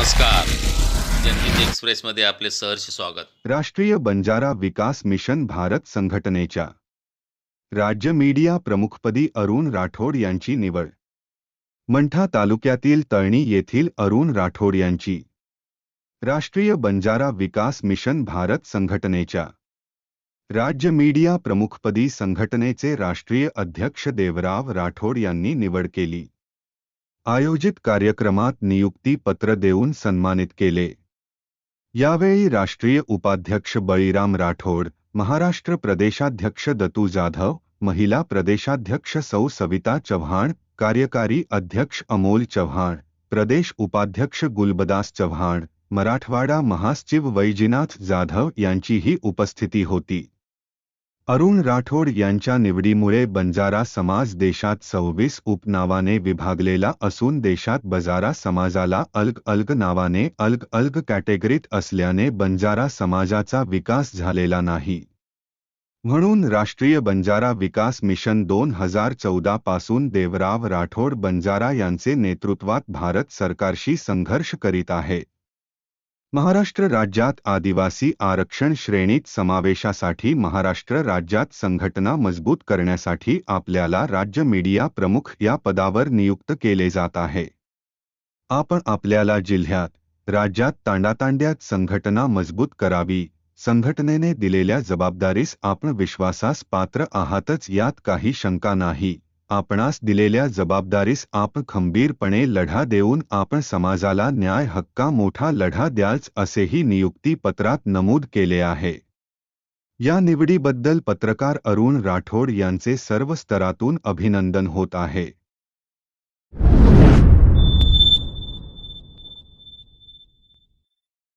नमस्कार. जनहित एक्सप्रेसमध्ये आपले सहर्ष स्वागत. राष्ट्रीय बंजारा विकास मिशन भारत संघटनेच्या राज्य मीडिया प्रमुखपदी अरुण राठोड यांची निवड. मंठा तालुक्यातील तळणी येथील अरुण राठोड यांची. राष्ट्रीय बंजारा विकास मिशन भारत संघटनेच्या राज्य मीडिया प्रमुखपदी संघटनेचे राष्ट्रीय अध्यक्ष देवराव राठोड यांनी निवड केली. आयोजित कार्यक्रमात नियुक्ती पत्र देऊन सन्मानित केले. यावेळी राष्ट्रीय उपाध्यक्ष बळीराम राठोड महाराष्ट्र प्रदेशाध्यक्ष दतू जाधव महिला प्रदेशाध्यक्ष सौ सविता चव्हाण कार्यकारी अध्यक्ष अमोल चव्हाण प्रदेश उपाध्यक्ष गुलबदास चव्हाण मराठवाडा महासचिव वैजीनाथ जाधव यांचीही उपस्थिती होती. अरुण राठोड यांच्या निवडीमुळे बंजारा समाज देशात सव्वीस उपनावाने विभागलेला असून देशात बजारा समाजाला अल्ग अल्ग नावाने अल्ग अल्ग कॅटेगरीत असल्याने बंजारा समाजाचा विकास झालेला नाही. म्हणून राष्ट्रीय बंजारा विकास मिशन दोन हजार चौदा पासून देवराव राठोड बंजारा यांचे नेतृत्वात भारत सरकारशी संघर्ष करीत आहे. महाराष्ट्र राज्यात आदिवासी आरक्षण श्रेणीत समावेशासाठी महाराष्ट्र राज्यात संघटना मजबूत करण्यासाठी आपल्याला राज्य मीडिया प्रमुख या पदावर नियुक्त केले जात आहे. आपण आपल्याला जिल्ह्यात राज्यात तांडातांड्यात संघटना मजबूत करावी संघटनेने दिलेल्या जबाबदारीस आपण विश्वासास पात्र आहातच यात काही शंका नाही. आपणास दिलेल्या जबाबदारीस आपण खंबीरपणे लढा देऊन आपण समाजाला न्याय हक्का मोठा लढा द्याच असेही नियुक्ती पत्रात नमूद केले आहे. या निवडीबद्दल पत्रकार अरुण राठोड यांचे सर्व स्तरातून अभिनंदन होत आहे.